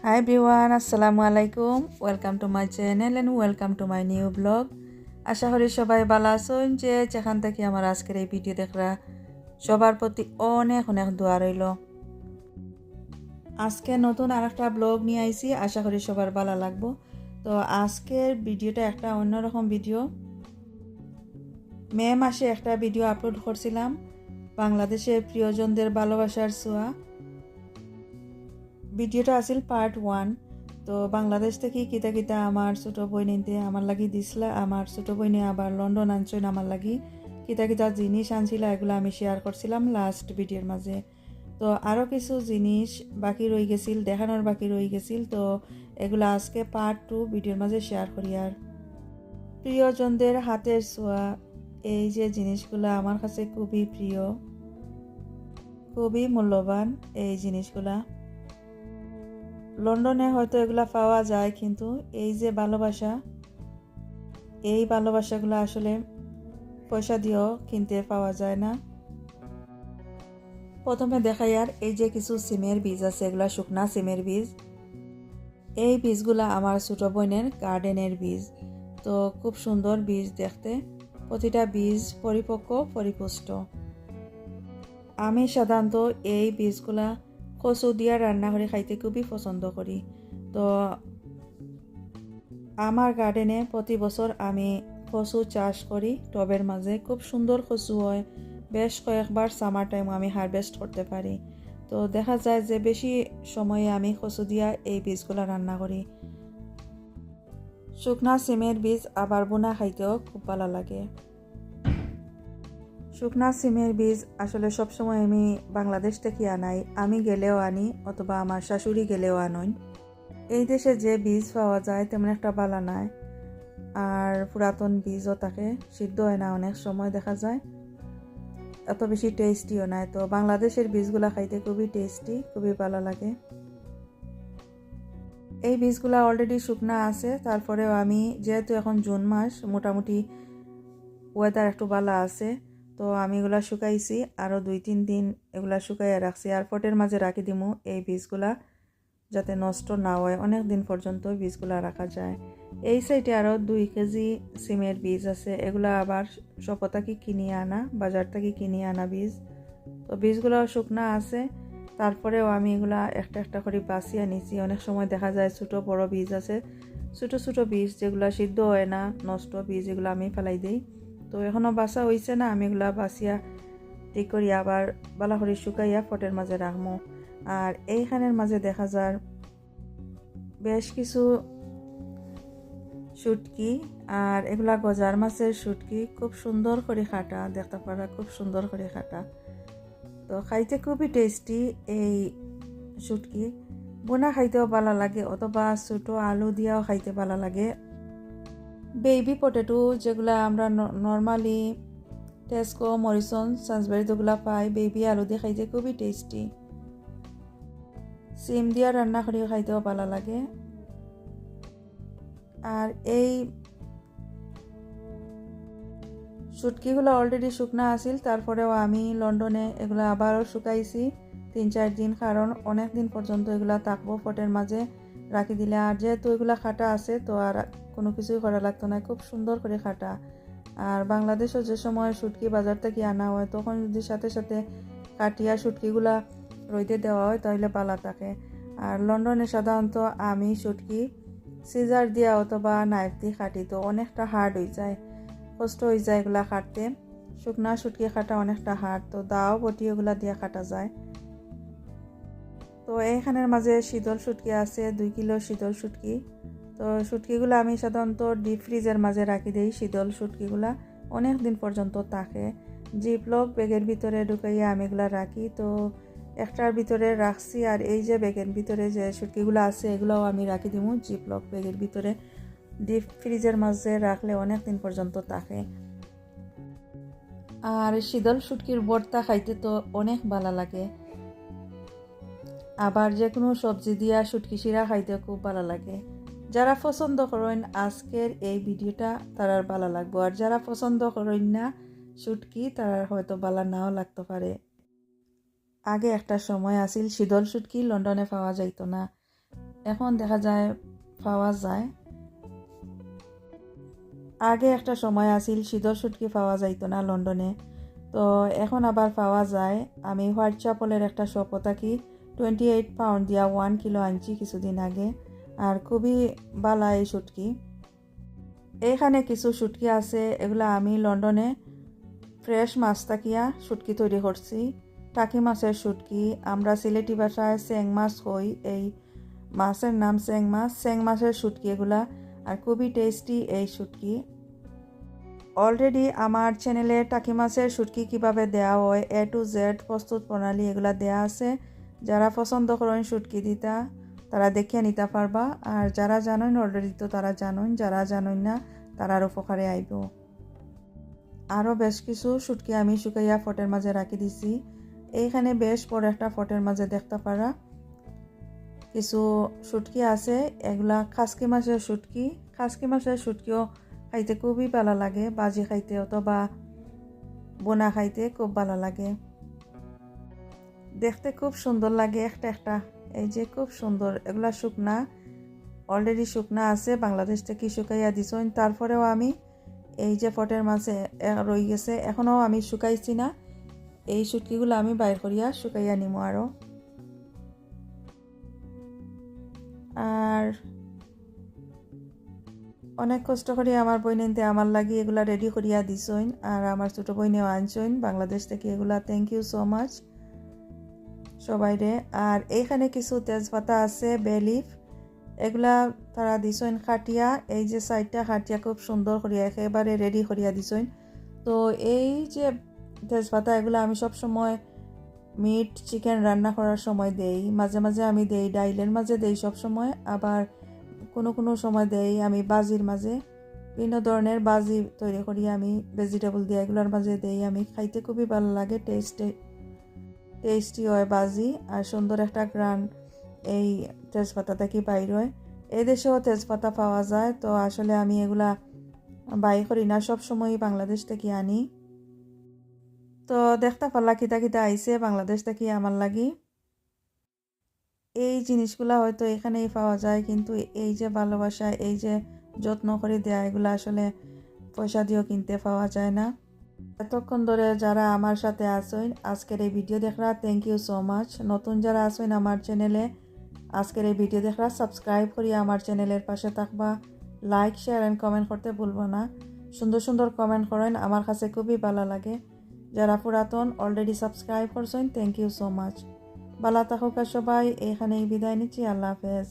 Hi everyone, Assalamu alaikum. Welcome to my channel and welcome to my new blog. আশা করি সবাই ভালো আছেন যে যেখান থেকে আমার আজকের এই ভিডিও দেখরা সবার প্রতি অনেক অনেক দোয়া রইল আজকে নতুন আর একটা ব্লগ নিয়ে আইছি আশা করি সবার ভালো লাগবো তো আজকের ভিডিওটা একটা অন্যরকম ভিডিও মে মাসে একটা ভিডিও আপলোড করছিলাম বাংলাদেশের প্রিয়জনদের ভালোবাসার ছোঁয়া ভিডিওটা আছিল পার্ট ওয়ান তো বাংলাদেশ থেকে কিতা কিতা আমার ছোটো বইনিতে আমার লাগি দিছিলা, আমার ছোটো বইনে আবার লন্ডন আনছেন আমার লাগি কিতা কিতা জিনিস আনছিল, এগুলো আমি শেয়ার করছিলাম লাস্ট ভিডিওর মাঝে। তো আরও কিছু জিনিস বাকি রয়ে গেছিল, দেখানোর বাকি রয়ে গেছিল, তো এগুলো আজকে পার্ট টু ভিডিওর মাঝে শেয়ার করি আর। প্রিয়জনদের হাতের ছোঁয়া, এই যে জিনিসগুলো আমার কাছে খুবই প্রিয়, খুবই মূল্যবান এই জিনিসগুলা। লন্ডনে হয়তো এগুলা পাওয়া যায়, কিন্তু এই যে ভালোবাসা, এই ভালোবাসাগুলো আসলে পয়সা দিয়েও কিনতে পাওয়া যায় না। প্রথমে দেখাই আর এই যে কিছু সিমের বীজ আছে, এগুলা শুকনা সিমের বীজ। এই বীজগুলা আমার ছোটো বোনের গার্ডেনের বীজ। তো খুব সুন্দর বীজ দেখতে। প্রতিটা বীজ পরিপক্ক, পরিপুষ্ট। আমি সাধারণত এই বীজগুলা কচু দিয়া রান্না করে খাইতে খুবই পছন্দ করি তো আমার গার্ডেনে প্রতি বছর আমি কচু চাষ করি টবের মাঝে খুব সুন্দর কচু হয়। বেশ কয়েকবার সামার টাইম আমি হারভেস্ট করতে পারি। তো, দেখা যায় যে বেশি সময়ে আমি কচু দিয়া এই বীজগুলো রান্না করি। শুকনা সিমের বীজ আবার বোনা খাইতেও খুব ভালো লাগে। শুকনা সিমের বীজ আসলে সবসময় আমি বাংলাদেশ থেকে আনাই? আমি গেলেও আনি অথবা আমার শাশুড়ি গেলেও আনই। এই দেশে যে বীজ পাওয়া যায় তেমন একটা বালা নাই। আর পুরাতন বীজও থাকে সিদ্ধ হয় না অনেক সময় দেখা যায়। এত বেশি টেস্টিও নাই। তো বাংলাদেশের বীজগুলা খাইতে খুবই টেস্টি খুবই ভালো লাগে। এই বীজগুলা অলরেডি শুকনা আছে। তারপরেও আমি যেহেতু এখন জুন মাস, মোটামুটি ওয়েদার একটু ভালো আছে। তো আমি এগুলা শুকাইছি আরও দুই তিন দিন এগুলা শুকাইয়া রাখছি। আর ফটের মাঝে রাখি দিমু এই বীজগুলা যাতে নষ্ট না হয়, অনেক দিন পর্যন্ত বীজগুলা রাখা যায়। এই সাইডে আরও দুই কেজি সিমের বীজ আছে, এগুলা আবার সপতাকি কিনিয়ে আনা, বাজার থেকে কিনিয়ে আনা বীজ। তো বীজগুলো শুকনা আছে, তারপরেও আমি এগুলা একটা একটা করে বাছিয়ে নিছি। অনেক সময় দেখা যায় ছোটো বড় বীজ আছে, ছোটো ছোটো বীজ যেগুলো সিদ্ধ হয় না, নষ্ট বীজ এগুলো আমি ফেলাই দিই। তো এখনও বাসা হয়েছে না, আমি এগুলা বাসিয়া ঠিক করি, আবার বালা শুকাইয়া ফটের মাঝে রাখব আর এইখানের মাঝে দেখা যার বেশ কিছু শুটকি, আর এগুলা গজার মাছের শুটকি, খুব সুন্দর করে খাটা, দেখতে পারা খুব সুন্দর করে খাটা। তো খাইতে খুবই টেস্টি এই শুটকি। বোনা খাইতেও ভালো লাগে, অথবা ছোটো আলু দিয়াও খাইতে ভালো লাগে। বেবি পটেটো যেগুলো আমরা নর্মালি টেস্কো মরিসন সানসবাড়িতেগুলো পাই বেবি আলু দিয়ে খাইতে খুবই টেস্টি সিম দিয়া রান্না করে খাইতেও ভালো লাগে। আর এই শুটকিগুলো অলরেডি শুকনা আছিল, তারপরেও আমি লন্ডনে এগুলো আবারও শুকাইছি, তিন চার দিন, কারণ অনেক দিন পর্যন্ত এগুলো থাকব ফটের মাঝে। রাখি দিলে। আর যেহেতু এগুলো খাটা আছে, তো আর কোনো কিছুই করা লাগতো না। খুব সুন্দর করে খাটা। আর বাংলাদেশও যে সময় শুটকি বাজার থেকে আনা হয়, তখন যদি সাথে সাথে কাটিয়া শুটকিগুলা রইতে দেওয়া হয়, তাহলে পালা থাকে। আর লন্ডনে সাধারণত আমি শুটকি, সিজার দিয়া অথবা নাইফ দিয়ে কাটি তো অনেকটা হার্ড হয়ে যায়। কষ্ট হয়ে যায় এগুলা কাটতে শুকনা শুটকি কাটা অনেকটা হার্ড তো দাও বটি এগুলা দিয়ে কাটা যায়। তো এইখানের মাঝে শীতল শুটকি আছে, দুই কিলো শীতল শুটকি। তো শুটকিগুলো আমি সাধারণত ডিপ ফ্রিজের মাঝে রাখি দিই শীতল শুটকিগুলা। অনেক দিন পর্যন্ত থাকে। জিপলক ব্যাগের ভিতরে ঢুকাইয়া আমি এগুলা রাখি। তো একটার ভিতরে রাখছি আর এই যে ব্যাগের ভিতরে যে শুটকিগুলো আছে, এগুলোও আমি রাখি দিব জিপলক ব্যাগের ভিতরে। ডিপ ফ্রিজের মাঝে রাখলে অনেক দিন পর্যন্ত থাকে। আর শীতল শুটকির বর্তা খাইতে তো অনেক ভালো লাগে। আবার যে কোনো সবজি দিয়া শুটকি শিরা খাইতে খুব ভালো লাগে। যারা পছন্দ করেন, আজকের এই ভিডিওটা তারার ভালো লাগবো। আর যারা পছন্দ করেন না শুটকি তারার হয়তো ভালো নাও লাগতে পারে। আগে একটা সময় আছিল, শীতল শুটকি লন্ডনে পাওয়া যাইতো না। এখন দেখা যায়, পাওয়া যায়। আগে একটা সময় আছিল, শীতল শুটকি পাওয়া যাইতো না লন্ডনে। তো এখন আবার পাওয়া যায়। আমি হোয়াইট চাপলের একটা শপও থাকি। টোয়েন্টি এইট পাউন্ড দিয়া ওয়ান কিলো আনছি কিছুদিন আগে। আর খুবই বালা এই শুটকি। এইখানে কিছু শুটকি আছে, এগুলা আমি লন্ডনে ফ্রেশ মাছ তাকিয়া শুটকি তৈরি করছি। টাকি মাছের শুটকি, আমরা সিলেটি ভাষায় স্যাং মাছ কই, এই মাছের নাম স্যাং মাছ। স্যাং মাছের শুটকি এগুলা, আর খুবই টেস্টি এই শুটকি। অলরেডি আমার চ্যানেলে টাকি মাছের শুটকি কীভাবে দেওয়া হয় এ টু জেড প্রস্তুত প্রণালী এগুলা দেয়া আছে। যারা পছন্দ করেন শুটকি দিতা, তারা দেখিয়ে নিতে পারবা। আর যারা জানেন অলরেডি তো তারা জানেন যারা জানেন না, তারার উপকারে আইব। আরও বেশ কিছু শুটকি আমি শুকাইয়া ফটের মাঝে রাখি দিছি। এইখানে বেশ বড় একটা ফটের মাঝে দেখতে পারা। কিছু শুটকি আছে, এগুলা খাসকি মাছের শুটকি। খাসকি মাছের শুটকিও খাইতে খুবই ভালো লাগে, বাজি খাইতে অথবা বোনা খাইতে খুব ভালো লাগে। দেখতে খুব সুন্দর লাগে একটা একটা। এই যে খুব সুন্দর। এগুলা শুকনা অলরেডি শুকনা আছে বাংলাদেশ থেকে শুকাইয়া দিছেন তারপরেও আমি এই যে ফটের মাঝে রয়ে গেছে। এখনও আমি শুকাইছি না। এই শুটকিগুলো আমি বাইর করিয়া শুকাইয়া নিম আরও আর অনেক কষ্ট করে আমার বইনেতে আমার লাগি এগুলা রেডি করিয়া দিছইন আর আমার ছোটো বইনেও আনছইন বাংলাদেশ থেকে এগুলা থ্যাংক ইউ সো মাচ সবাইরে আর এইখানে কিছু তেজপাতা আছে বেলিফ এগুলা তারা দিছইন খাটিয়া। এই যে সাইডটা খাটিয়া খুব সুন্দর করিয়া একেবারে রেডি করিয়া দিছইন তো এই যে তেজপাতা, এগুলো আমি সব সময় মিট চিকেন রান্না করার সময় দেই। মাঝে মাঝে আমি দেই, ডাইলের মাঝে দেই সব সময়। আবার কোনো কোনো সময় দেই আমি বাজির মাঝে। বিভিন্ন ধরনের বাজি তৈরি করি আমি ভেজিটেবল দিয়ে এগুলোর মাঝে দেই। আমি খাইতে খুবই ভালো লাগে টেস্টে টেস্টি হয় বাজি আর সুন্দর একটা গ্রান এই তেজপাতা থেকে বাইর হয়। এই দেশেও তেজপাতা পাওয়া যায়, তো আসলে আমি এগুলা বাই করি না, সব সময় বাংলাদেশ থেকে আনি। তো দেখতে পারলা কিতা কিতা আইসে বাংলাদেশ থেকে আমার লাগি। এই জিনিসগুলা হয়তো এখানেই পাওয়া যায়, কিন্তু এই যে ভালোবাসা, এই যে যত্ন করে দেয়া, এগুলো আসলে পয়সা দিয়েও কিনতে পাওয়া যায় না। এতক্ষণ ধরে যারা আমার সাথে আসেন আজকের এই ভিডিও দেখরা থ্যাংক ইউ সো মাচ নতুন যারা আসেন আমার চ্যানেলে আজকের এই ভিডিও দেখরা সাবস্ক্রাইব করি আমার চ্যানেলের পাশে থাকবা। লাইক শেয়ার অ্যান্ড কমেন্ট করতে ভুলবো না। সুন্দর সুন্দর কমেন্ট করেন, আমার কাছে খুবই ভালো লাগে। যারা পুরাতন অলরেডি সাবস্ক্রাইব করছেন থ্যাংক ইউ সো মাচ বালা থাকুক সবাই, এখানেই বিদায় নিচ্ছি, আল্লাহ হাফেজ।